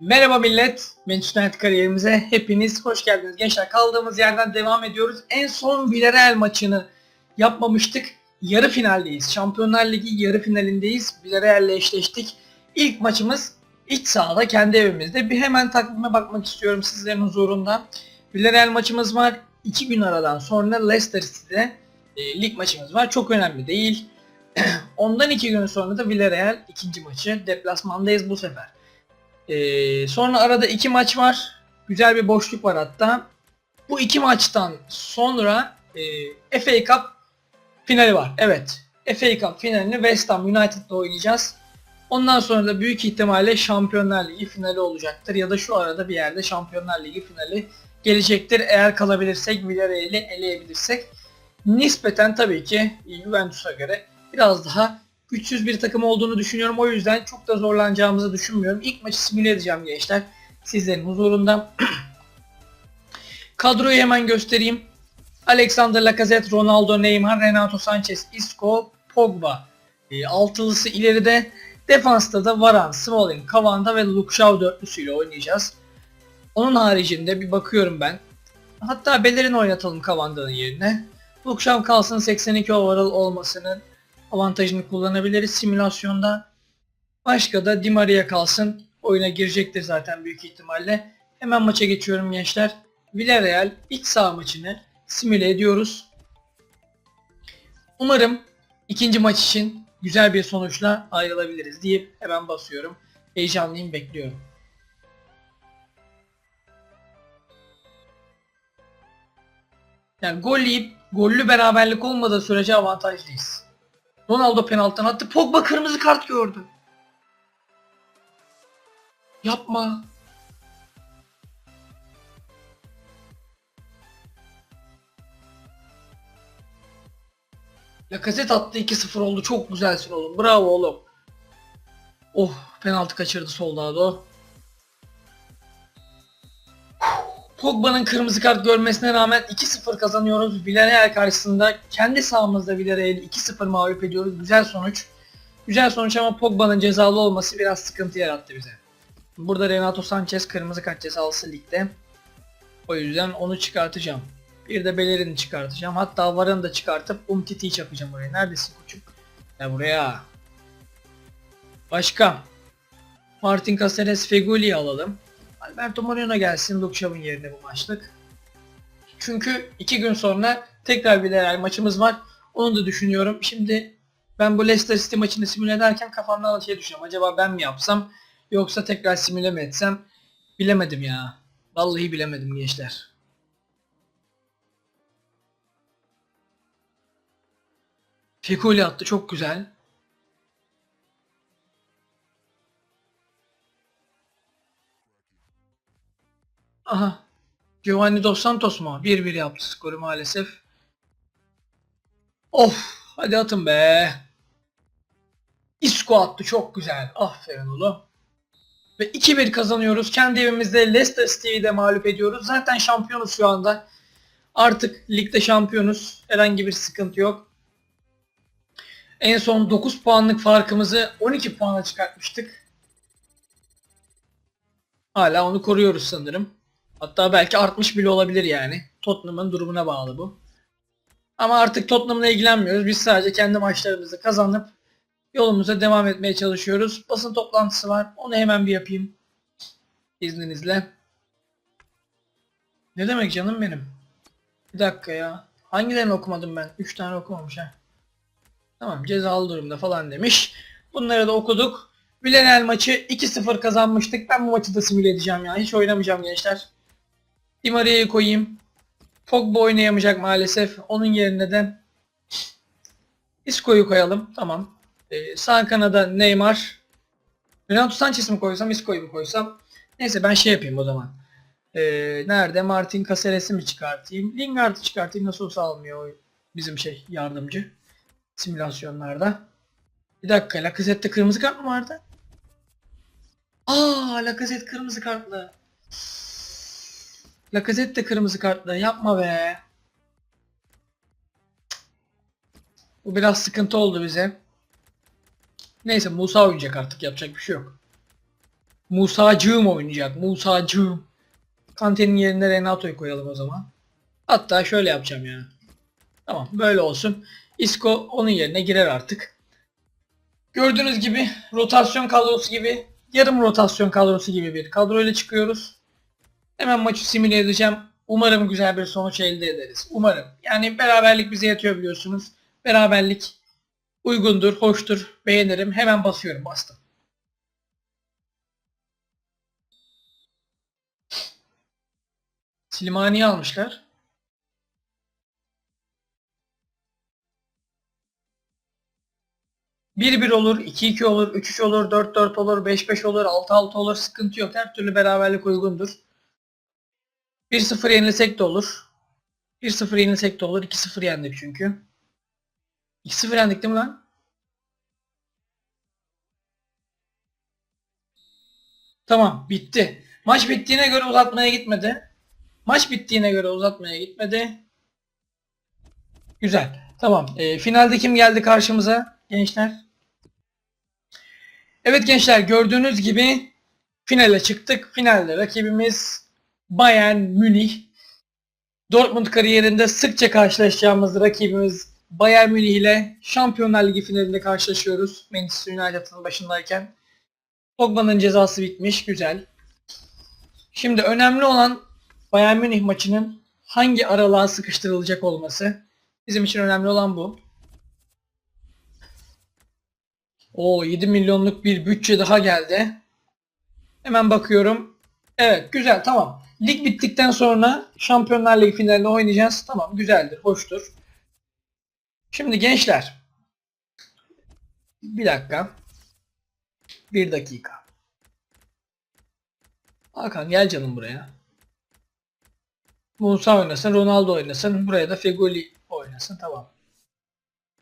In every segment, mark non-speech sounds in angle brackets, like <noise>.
Merhaba millet. Manchester United kariyerimize hepiniz hoş geldiniz. Gençler kaldığımız yerden devam ediyoruz. En son Villarreal maçını yapmamıştık. Yarı finaldeyiz. Şampiyonlar Ligi yarı finalindeyiz. Villarreal ile eşleştik. İlk maçımız iç sahada kendi evimizde. Bir hemen takvime bakmak istiyorum sizlerin huzurunda. Villarreal maçımız var. 2 gün aradan sonra Leicester City'de e, lig maçımız var. Çok önemli değil. <clears throat> Ondan 2 gün sonra da Villarreal ikinci maçı. Deplasmandayız bu sefer. Ee, sonra arada iki maç var. Güzel bir boşluk var hatta. Bu iki maçtan sonra e, FA Cup finali var. Evet. FA Cup finalini West Ham United'la oynayacağız. Ondan sonra da büyük ihtimalle Şampiyonlar Ligi finali olacaktır. Ya da şu arada bir yerde Şampiyonlar Ligi finali gelecektir. Eğer kalabilirsek, Villarreal'i eleyebilirsek. Nispeten tabii ki Juventus'a göre biraz daha güçsüz bir takım olduğunu düşünüyorum. O yüzden çok da zorlanacağımızı düşünmüyorum. İlk maçı simüle edeceğim gençler. Sizlerin huzurunda. <clears throat> Kadroyu hemen göstereyim. Alexander Lacazette, Ronaldo, Neymar, Renato Sanchez, Isco, Pogba. E, altılısı ileride. Defansta da Varane, Smalling, Cavanda ve Luke Shaw dörtlüsüyle oynayacağız. Onun haricinde bir bakıyorum ben. Hatta Bellerin oynatalım Cavanda'nın yerine. Luke Shaw kalsın 82 overall olmasının avantajını kullanabiliriz simülasyonda. Başka da Di Maria kalsın. Oyuna girecektir zaten büyük ihtimalle. Hemen maça geçiyorum gençler. Villarreal iç saha maçını simüle ediyoruz. Umarım ikinci maç için güzel bir sonuçla ayrılabiliriz deyip hemen basıyorum. Heyecanlıyım bekliyorum. Yani gol yiyip gollü beraberlik olmadığı sürece avantajlıyız. Ronaldo penaltıdan attı. Pogba kırmızı kart gördü. Yapma. Lacazette attı 2-0 oldu. Çok güzelsin oğlum. Bravo oğlum. Oh penaltı kaçırdı Soldado. Pogba'nın kırmızı kart görmesine rağmen 2-0 kazanıyoruz. Villarreal karşısında kendi sahamızda Villarreal'i 2-0 mağlup ediyoruz. Güzel sonuç. Güzel sonuç ama Pogba'nın cezalı olması biraz sıkıntı yarattı bize. Burada Renato Sanchez kırmızı kart cezalısı ligde. O yüzden onu çıkartacağım. Bir de Bellerin'i çıkartacağım. Hatta Varane da çıkartıp Umtiti'yi çakacağım oraya. Neredesin koçum? Ya buraya. Başka. Martin Caceres Feguli'yi alalım. Alberto Moreno gelsin Luke Shaw'ın yerine bu maçlık. Çünkü iki gün sonra tekrar bir Villarreal maçımız var. Onu da düşünüyorum. Şimdi ben bu Leicester City maçını simüle ederken kafamdan şey düşünüyorum. Acaba ben mi yapsam yoksa tekrar simüle mi etsem? Bilemedim ya. Vallahi bilemedim gençler. Fekuli attı çok güzel. Aha. Giovanni Dos Santos mu? 1-1 yaptı skoru maalesef. Of. Hadi atın be. Isco attı çok güzel. Aferin oğlum. Ve 2-1 kazanıyoruz. Kendi evimizde Leicester City'yi de mağlup ediyoruz. Zaten şampiyonuz şu anda. Artık ligde şampiyonuz. Herhangi bir sıkıntı yok. En son 9 puanlık farkımızı 12 puana çıkartmıştık. Hala onu koruyoruz sanırım. Hatta belki artmış bile olabilir yani. Tottenham'ın durumuna bağlı bu. Ama artık Tottenham'la ilgilenmiyoruz. Biz sadece kendi maçlarımızı kazanıp yolumuza devam etmeye çalışıyoruz. Basın toplantısı var. Onu hemen bir yapayım. İzninizle. Ne demek canım benim? Bir dakika ya. Hangilerini okumadım ben? 3 tane okumamış ha. Tamam cezalı durumda falan demiş. Bunları da okuduk. Villarreal maçı 2-0 kazanmıştık. Ben bu maçı da simüle edeceğim ya. Hiç oynamayacağım gençler. Di Maria'yı koyayım. Pogba oynayamayacak maalesef. Onun yerine de Isco'yu koyalım. Tamam. Ee, sağ kanada Neymar. Renato Sanchez mi koysam, Isco'yu mu koysam? Neyse ben şey yapayım o zaman. Ee, nerede? Martin Caceres'i mi çıkartayım? Lingard'ı çıkartayım. Nasıl olsa almıyor bizim şey yardımcı. Simülasyonlarda. Bir dakika. Lacazette'de kırmızı kart mı vardı? Aa, Lacazette kırmızı kartlı. Lacazette de kırmızı kartlı. Yapma be. Bu biraz sıkıntı oldu bize. Neyse Musa oynayacak artık. Yapacak bir şey yok. Musacığım oynayacak. Musacığım. Kante'nin yerine Renato'yu koyalım o zaman. Hatta şöyle yapacağım ya. Tamam böyle olsun. Isco onun yerine girer artık. Gördüğünüz gibi rotasyon kadrosu gibi yarım rotasyon kadrosu gibi bir kadroyla çıkıyoruz. Hemen maçı simüle edeceğim. Umarım güzel bir sonuç elde ederiz. Umarım. Yani beraberlik bize yatıyor biliyorsunuz. Beraberlik uygundur, hoştur, beğenirim. Hemen basıyorum. Bastım. Slimani'yi almışlar. Bir bir olur, 2-2 olur, 3-3 olur, 4-4 olur, 5-5 olur, 6-6 olur. Sıkıntı yok. Her türlü beraberlik uygundur. 1-0 yenilsek de olur. 1-0 yenilsek de olur. 2-0 yendik çünkü. 2-0 yendik değil mi lan? Tamam bitti. Maç bittiğine göre uzatmaya gitmedi. Maç bittiğine göre uzatmaya gitmedi. Güzel. Tamam. Ee, finalde kim geldi karşımıza gençler? Evet gençler gördüğünüz gibi finale çıktık. Finalde rakibimiz Bayern Münih. Dortmund kariyerinde sıkça karşılaşacağımız rakibimiz Bayern Münih ile Şampiyonlar Ligi finalinde karşılaşıyoruz. Manchester United'ın başındayken. Pogba'nın cezası bitmiş. Güzel. Şimdi önemli olan Bayern Münih maçının hangi aralığa sıkıştırılacak olması. Bizim için önemli olan bu. O 7 milyonluk bir bütçe daha geldi. Hemen bakıyorum. Evet güzel tamam. Lig bittikten sonra Şampiyonlar Ligi finalinde oynayacağız. Tamam güzeldir, hoştur. Şimdi gençler. Bir dakika. Bir dakika. Hakan gel canım buraya. Musa oynasın, Ronaldo oynasın. Buraya da Fegoli oynasın. Tamam.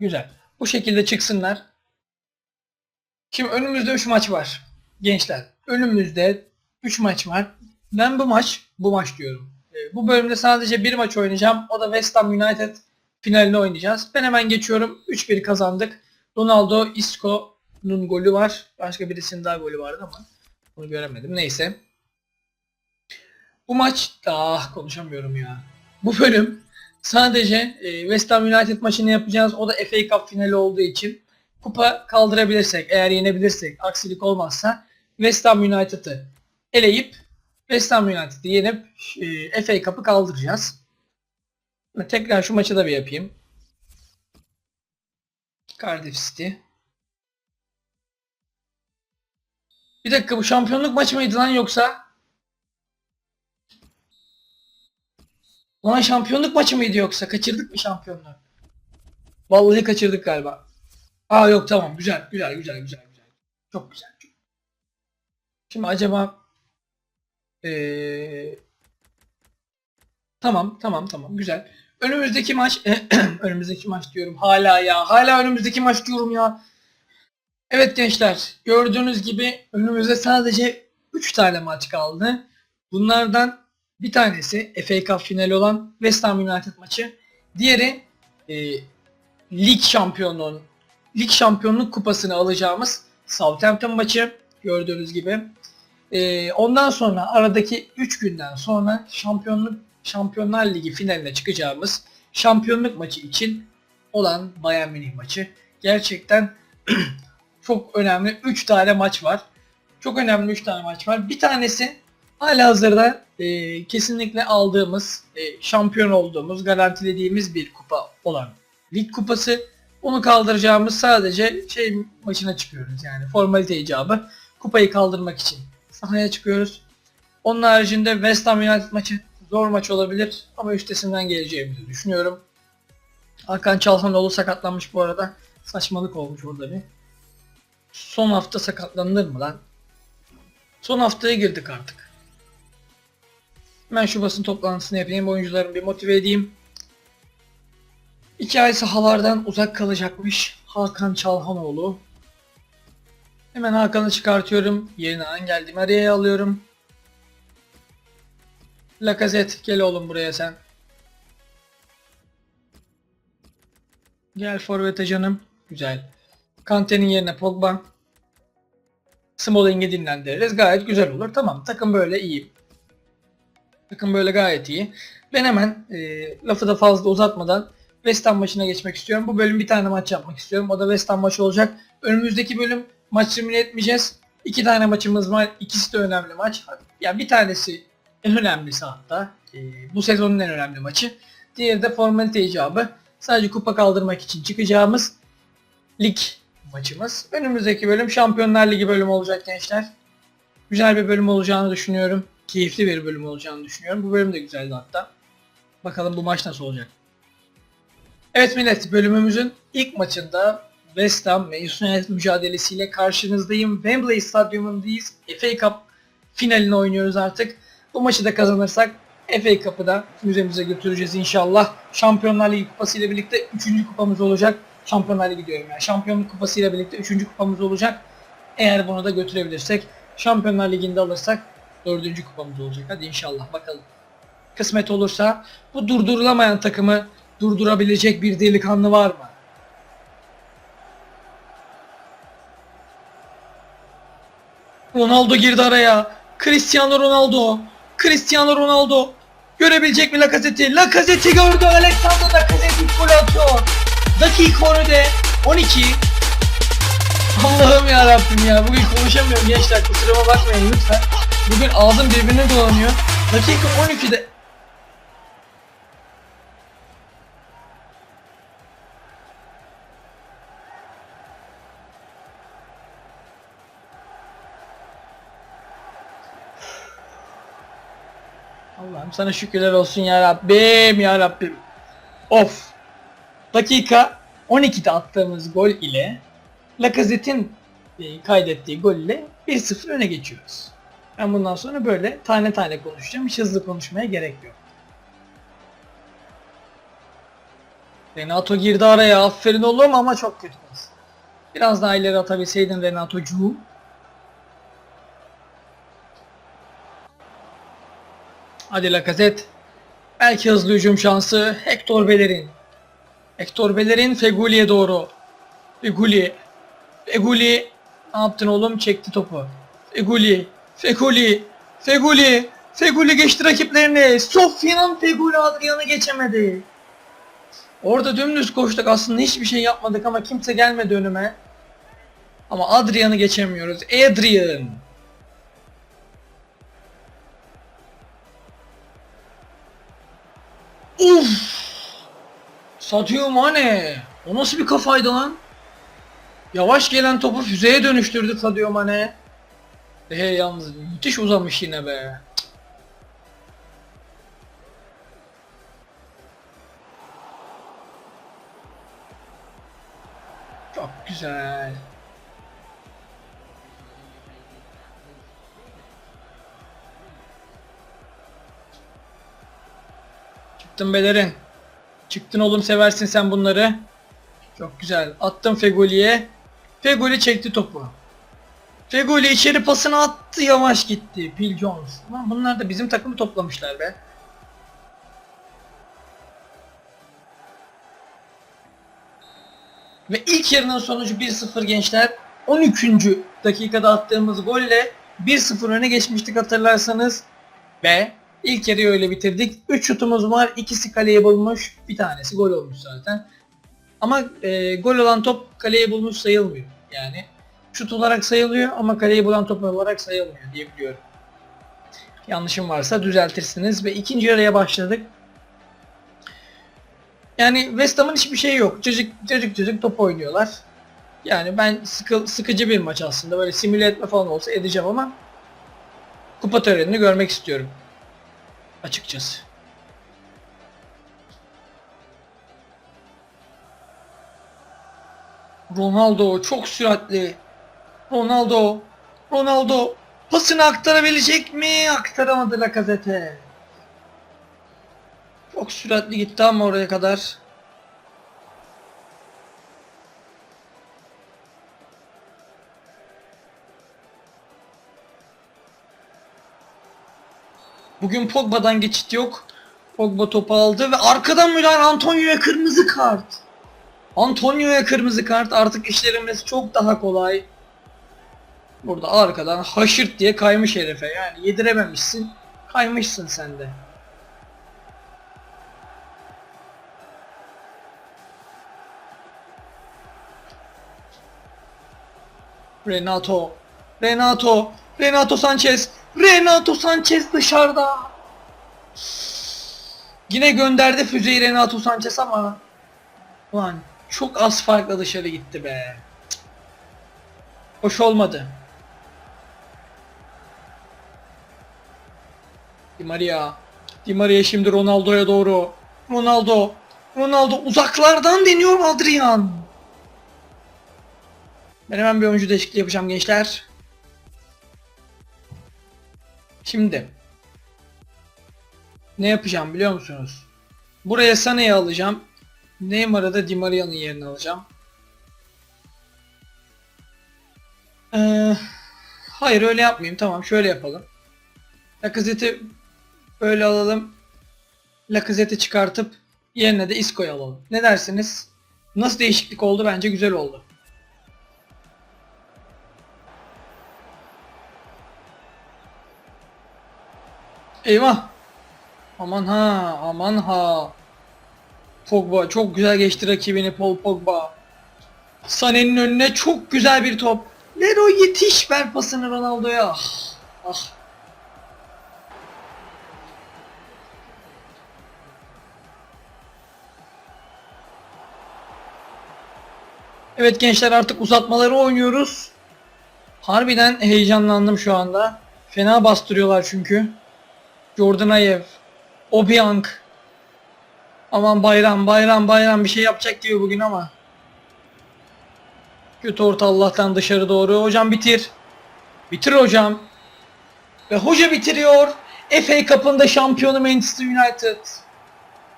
Güzel. Bu şekilde çıksınlar. Şimdi önümüzde 3 maç var. Gençler. Önümüzde 3 maç var. Ben bu maç, bu maç diyorum. Ee, Bu bölümde sadece bir maç oynayacağım. O da West Ham United finalini oynayacağız. Ben hemen geçiyorum. 3-1 kazandık. Ronaldo, Isco'nun golü var. Başka birisinin daha golü vardı ama bunu göremedim. Neyse. Bu maç ah konuşamıyorum ya. Bu bölüm sadece e, West Ham United maçını yapacağız. O da FA Cup finali olduğu için kupa kaldırabilirsek, eğer yenebilirsek, aksilik olmazsa West Ham United'ı eleyip West Ham United'ı yenip e, FA Cup'ı kaldıracağız. Tekrar şu maçı da bir yapayım. Cardiff City. Bir dakika bu şampiyonluk maçı mıydı lan yoksa? Lan şampiyonluk maçı mıydı yoksa? Kaçırdık mı şampiyonluğu? Vallahi kaçırdık galiba. Aa yok tamam güzel güzel güzel güzel güzel. Çok güzel. Şimdi acaba ee, tamam tamam tamam güzel. Önümüzdeki maç <clears throat> önümüzdeki maç diyorum hala ya. Hala önümüzdeki maç diyorum ya. Evet gençler gördüğünüz gibi önümüzde sadece 3 tane maç kaldı. Bunlardan bir tanesi FA Cup finali olan West Ham United maçı. Diğeri e, lig şampiyonluğun lig şampiyonluk kupasını alacağımız Southampton maçı gördüğünüz gibi. E, ondan sonra aradaki 3 günden sonra şampiyonluk Şampiyonlar Ligi finaline çıkacağımız şampiyonluk maçı için olan Bayern Münih maçı. Gerçekten <clears throat> çok önemli 3 tane maç var. Çok önemli 3 tane maç var. Bir tanesi hala hazırda e, kesinlikle aldığımız, e, şampiyon olduğumuz, garantilediğimiz bir kupa olan lig kupası. Onu kaldıracağımız sadece şey maçına çıkıyoruz yani formalite icabı. Kupayı kaldırmak için sahaya çıkıyoruz. Onun haricinde West Ham United maçı zor maç olabilir ama üstesinden geleceğimizi düşünüyorum. Hakan Çalhanoğlu sakatlanmış bu arada. Saçmalık olmuş orada bir. Son hafta sakatlanır mı lan? Son haftaya girdik artık. Ben şu basın toplantısını yapayım. Oyuncularımı bir motive edeyim. İki ay sahalardan uzak kalacakmış Hakan Çalhanoğlu. Hemen Hakan'ı çıkartıyorum. Yerine Angel Di Maria'yı alıyorum. Lacazette gel oğlum buraya sen. Gel forvete canım. Güzel. Kante'nin yerine Pogba. Smalling'i dinlendiririz. Gayet güzel olur. Tamam takım böyle iyi. Takım böyle gayet iyi. Ben hemen e, lafı da fazla uzatmadan West Ham maçına geçmek istiyorum. Bu bölüm bir tane maç yapmak istiyorum. O da West Ham maçı olacak. Önümüzdeki bölüm maç simüle etmeyeceğiz. İki tane maçımız var. İkisi de önemli maç. Ya bir tanesi en önemlisi hatta. E, bu sezonun en önemli maçı. Diğeri de formalite icabı. Sadece kupa kaldırmak için çıkacağımız lig maçımız. Önümüzdeki bölüm Şampiyonlar Ligi bölümü olacak gençler. Güzel bir bölüm olacağını düşünüyorum. Keyifli bir bölüm olacağını düşünüyorum. Bu bölüm de güzeldi hatta. Bakalım bu maç nasıl olacak. Evet millet bölümümüzün ilk maçında West Ham ve mücadelesiyle karşınızdayım. Wembley Stadyumundayız. FA Cup finalini oynuyoruz artık. Bu maçı da kazanırsak FA Cup'ı da müzemize götüreceğiz inşallah. Şampiyonlar Ligi kupası ile birlikte 3. kupamız olacak. Şampiyonlar Ligi diyorum yani. Şampiyonluk kupası ile birlikte 3. kupamız olacak. Eğer bunu da götürebilirsek Şampiyonlar Ligi'nde alırsak 4. kupamız olacak. Hadi inşallah bakalım. Kısmet olursa bu durdurulamayan takımı durdurabilecek bir delikanlı var mı? Ronaldo girdi araya. Cristiano Ronaldo. Cristiano Ronaldo. Görebilecek mi Lacazette'i? Lacazette'i gördü. Alexander Lacazette golü atıyor. Dakika 12'de 12. Allah'ım ya Rabbim ya. Bugün konuşamıyorum gençler. Kusuruma bakmayın lütfen. Bugün ağzım birbirine dolanıyor. Dakika 12'de Allah'ım sana şükürler olsun ya Rabbim ya Rabbim. Of. Dakika 12'de attığımız gol ile Lacazette'in e, kaydettiği gol ile 1-0 öne geçiyoruz. Ben bundan sonra böyle tane tane konuşacağım. Hiç hızlı konuşmaya gerek yok. Renato girdi araya. Aferin oğlum ama çok kötü. Biraz daha ileri atabilseydin Renato'cuğum. Hadi Lacazette. Belki hızlı hücum şansı Hector Bellerin. Hector Bellerin Feguli'ye doğru. Feguli. Feguli. Ne yaptın oğlum? Çekti topu. Feguli. Feguli. Feguli. Feguli geçti rakiplerini. Sofya'nın Feguli Adrian'ı geçemedi. Orada dümdüz koştuk aslında hiçbir şey yapmadık ama kimse gelmedi önüme. Ama Adrian'ı geçemiyoruz. Adrian. Uf! Sadio Mane. O nasıl bir kafaydı lan? Yavaş gelen topu füzeye dönüştürdü Sadio Mane. He yalnız müthiş uzamış yine be. Çok güzel. Çıktın Belerin. Çıktın oğlum seversin sen bunları. Çok güzel. Attım Fegoli'ye. Fegoli çekti topu. Fegoli içeri pasını attı yavaş gitti. Phil Jones. Lan bunlar da bizim takımı toplamışlar be. Ve ilk yarının sonucu 1-0 gençler. 13. dakikada attığımız golle 1-0 öne geçmiştik hatırlarsanız. Ve ilk yarıyı öyle bitirdik. 3 şutumuz var. İkisi kaleye bulmuş. Bir tanesi gol olmuş zaten. Ama e, gol olan top kaleye bulmuş sayılmıyor. Yani şut olarak sayılıyor ama kaleyi bulan top olarak sayılmıyor diye biliyorum. Yanlışım varsa düzeltirsiniz ve ikinci yarıya başladık. Yani West Ham'ın hiçbir şeyi yok. Çocuk çocuk çocuk top oynuyorlar. Yani ben sıkı, sıkıcı bir maç aslında. Böyle simüle etme falan olsa edeceğim ama kupa törenini görmek istiyorum. Açıkçası. Ronaldo çok süratli. Ronaldo. Ronaldo pasını aktarabilecek mi? Aktaramadı Lacazette. Çok süratli gitti ama oraya kadar. Bugün Pogba'dan geçit yok. Pogba topu aldı ve arkadan müdahale Antonio'ya kırmızı kart. Antonio'ya kırmızı kart artık işlerimiz çok daha kolay. Burada arkadan haşırt diye kaymış herife. Yani yedirememişsin. Kaymışsın sen de. Renato. Renato. Renato Sanchez. Renato Sanchez dışarıda. Yine gönderdi füzeyi Renato Sanchez ama Ulan çok az farkla dışarı gitti be. Hoş olmadı. Di Maria. Di Maria şimdi Ronaldo'ya doğru. Ronaldo. Ronaldo uzaklardan deniyor Adrian. Ben hemen bir oyuncu değişikliği yapacağım gençler. Şimdi. Ne yapacağım biliyor musunuz? Buraya Sané'yi alacağım. Neymar'ı da Di Maria'nın yerine alacağım. Ee, hayır öyle yapmayayım. Tamam şöyle yapalım. Lacazette'i böyle alalım. Lacazette'i çıkartıp yerine de Isco'yu alalım. Ne dersiniz? Nasıl değişiklik oldu? Bence güzel oldu. Eyvah! Aman ha, aman ha. Pogba çok güzel geçti rakibini Paul Pogba. Sané'nin önüne çok güzel bir top. Leroy yetiş ver pasını Ronaldo'ya. Ah, ah. Evet gençler artık uzatmaları oynuyoruz. Harbiden heyecanlandım şu anda. Fena bastırıyorlar çünkü. Jordan Ayev, Obiang, Aman bayram bayram bayram bir şey yapacak diyor bugün ama. Kötü orta Allah'tan dışarı doğru. Hocam bitir. Bitir hocam. Ve hoca bitiriyor. FA Cup'ın şampiyonu Manchester United.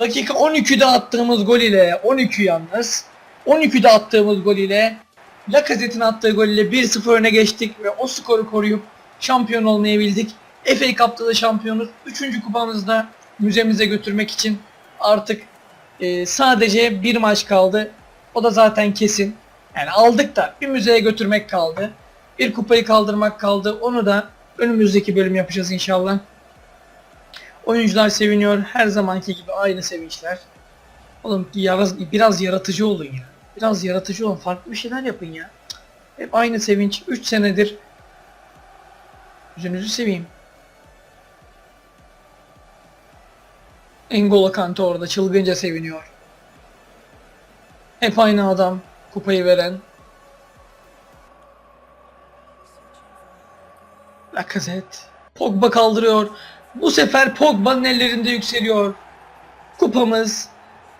Dakika 12'de attığımız gol ile 12 yalnız. 12'de attığımız gol ile Lacazette'in attığı gol ile 1-0 öne geçtik ve o skoru koruyup şampiyon olmayı bildik. FA Cup'ta da şampiyonuz. 3. kupamızda müzemize götürmek için artık e, sadece bir maç kaldı. O da zaten kesin. Yani aldık da bir müzeye götürmek kaldı. Bir kupayı kaldırmak kaldı. Onu da önümüzdeki bölüm yapacağız inşallah. Oyuncular seviniyor. Her zamanki gibi aynı sevinçler. Oğlum yaraz, biraz yaratıcı olun ya. Biraz yaratıcı olun. Farklı bir şeyler yapın ya. Hep aynı sevinç. 3 senedir. Yüzünüzü seveyim. N'Golo Kante orada çılgınca seviniyor. Hep aynı adam kupayı veren. Lacazette. Pogba kaldırıyor. Bu sefer Pogba'nın ellerinde yükseliyor. Kupamız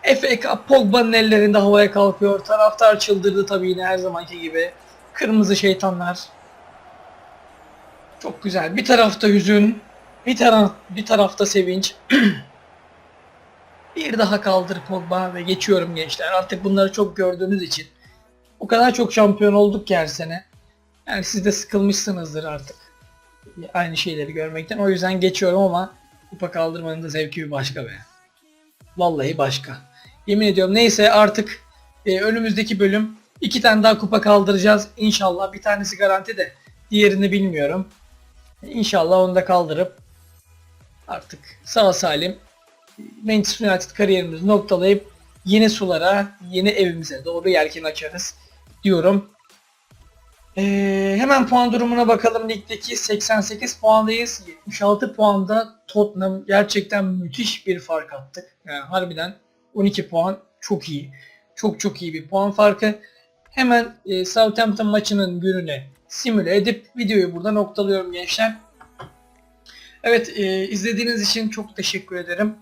FA Cup Pogba'nın ellerinde havaya kalkıyor. Taraftar çıldırdı tabii yine her zamanki gibi. Kırmızı şeytanlar. Çok güzel. Bir tarafta hüzün, bir taraf bir tarafta sevinç. <clears throat> Bir daha kaldır Pogba ve geçiyorum gençler. Artık bunları çok gördüğünüz için. O kadar çok şampiyon olduk ki her sene. Yani siz de sıkılmışsınızdır artık. Aynı şeyleri görmekten. O yüzden geçiyorum ama kupa kaldırmanın da zevki bir başka be. Vallahi başka. Yemin ediyorum neyse artık e, önümüzdeki bölüm iki tane daha kupa kaldıracağız. İnşallah bir tanesi garanti de diğerini bilmiyorum. İnşallah onu da kaldırıp artık sağ salim Manchester United kariyerimizi noktalayıp yeni sulara, yeni evimize doğru yelken açarız diyorum. Ee, hemen puan durumuna bakalım. Ligdeki 88 puandayız. 76 puanda Tottenham gerçekten müthiş bir fark attık. Yani harbiden 12 puan çok iyi. Çok çok iyi bir puan farkı. Hemen e, Southampton maçının gününe simüle edip videoyu burada noktalıyorum gençler. Evet e, izlediğiniz için çok teşekkür ederim.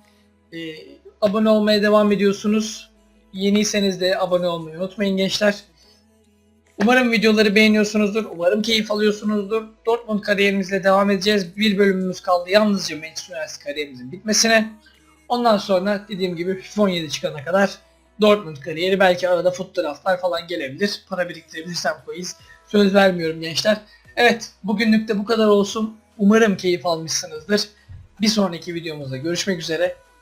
E, abone olmaya devam ediyorsunuz. Yeniyseniz de abone olmayı unutmayın gençler. Umarım videoları beğeniyorsunuzdur. Umarım keyif alıyorsunuzdur. Dortmund kariyerimizle devam edeceğiz. Bir bölümümüz kaldı yalnızca Manchester United kariyerimizin bitmesine. Ondan sonra dediğim gibi FIFA 17 çıkana kadar Dortmund kariyeri belki arada foot draftlar falan gelebilir. Para biriktirebilirsem koyuz. Söz vermiyorum gençler. Evet bugünlük de bu kadar olsun. Umarım keyif almışsınızdır. Bir sonraki videomuzda görüşmek üzere.